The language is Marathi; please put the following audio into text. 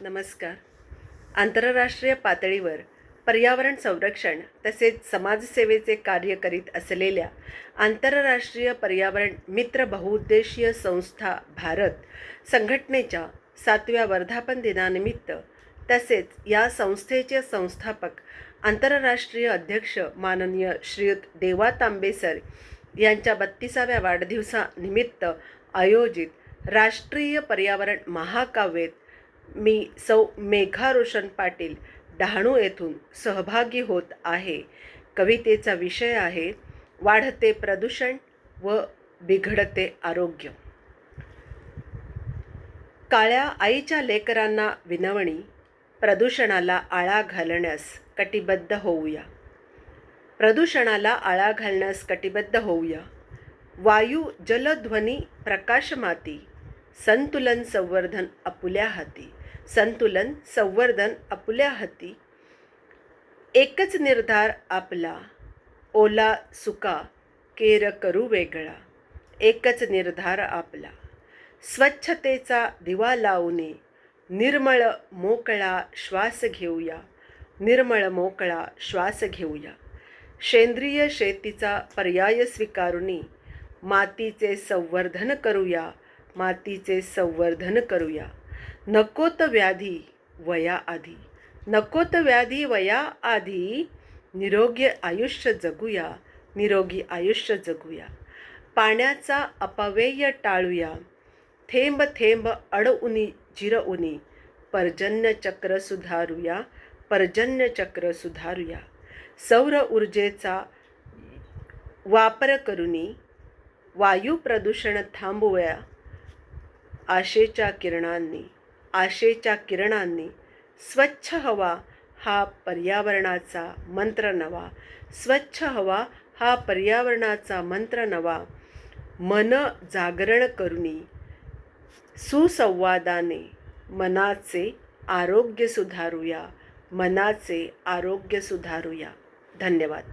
नमस्कार. आंतरराष्ट्रीय पातळीवर पर्यावरण संरक्षण तसेच समाजसेवेचे कार्य करीत असलेल्या आंतरराष्ट्रीय पर्यावरण मित्र बहुउद्देशीय संस्था भारत संघटनेच्या सातव्या वर्धापन दिनानिमित्त तसेच या संस्थेचे संस्थापक आंतरराष्ट्रीय अध्यक्ष माननीय श्रीयुत देवा तांबेसर यांच्या बत्तीसाव्या वाढदिवसानिमित्त आयोजित राष्ट्रीय पर्यावरण महाकाव्येत मी सौ मेघा रोशन पाटील डहाणू येथून सहभागी होत आहे. कवितेचा विषय आहे वाढते प्रदूषण व बिघडते आरोग्य. काळ्या आईच्या लेकरांना विनवणी प्रदूषणाला आळा घालण्यास कटिबद्ध होऊया. प्रदूषणाला आळा घालण्यास कटिबद्ध होऊया. वायू जलध्वनी प्रकाशमाती संतुलन संवर्धन आपुल्या हाती. संतुलन संवर्धन आपल्या हाती. एकच निर्धार आपला ओला सुका केर करू वेगळा. एकच निर्धार आपला. स्वच्छतेचा दिवा लावणे निर्मळ मोकळा श्वास घेऊया. निर्मळ मोकळा श्वास घेऊया. सेंद्रिय शेतीचा पर्याय स्वीकारुनी मातीचे संवर्धन करूया. मातीचे संवर्धन करूया. नकोत व्याधी वया आधी. नकोत व्याधी वया आधी निरोगी आयुष्य जगूया निरोगी आयुष्य जगूया. पाण्याचा अपव्यय टाळूया. थेंब थेंब अडउनी जिरउनी पर्जन्य चक्र सुधारूया पर्जन्य चक्र सुधारूया. सौर ऊर्जेचा वापर करूनी वायू प्रदूषण थांबवूया आशेच्या किरणांनी. आशेच्या किरणांनी स्वच्छ हवा हा पर्यावरणाचा मंत्र नवा. स्वच्छ हवा हा पर्यावरणाचा मंत्र नवा. मन जागरण करुणी सुसंवादाने मनाचे आरोग्य सुधारूया. मनाचे आरोग्य सुधारूया. धन्यवाद.